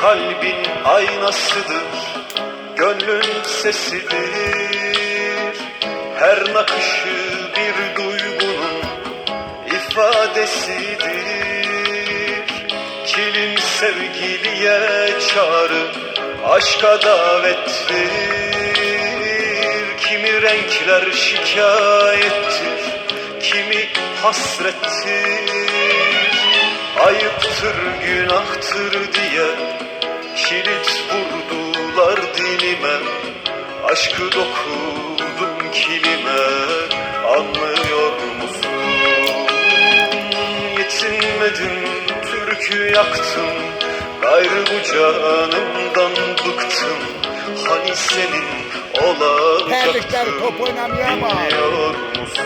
Kalbin aynasıdır Gönlün sesidir. Her nakışı bir duygunun ifadesidir. Kilim sevgiliye çağrı Aşka davettir. Kimi renkler şikayettir Kimi hasrettir. Ayıptır günahtır diye Aşkı dokudum kilime Anlıyor musun? Yetinmedim türkü yaktım Gayrı bu canımdan bıktım Hani senin Terlikler olacaktım top oynamıyor ama. Dinliyor musun?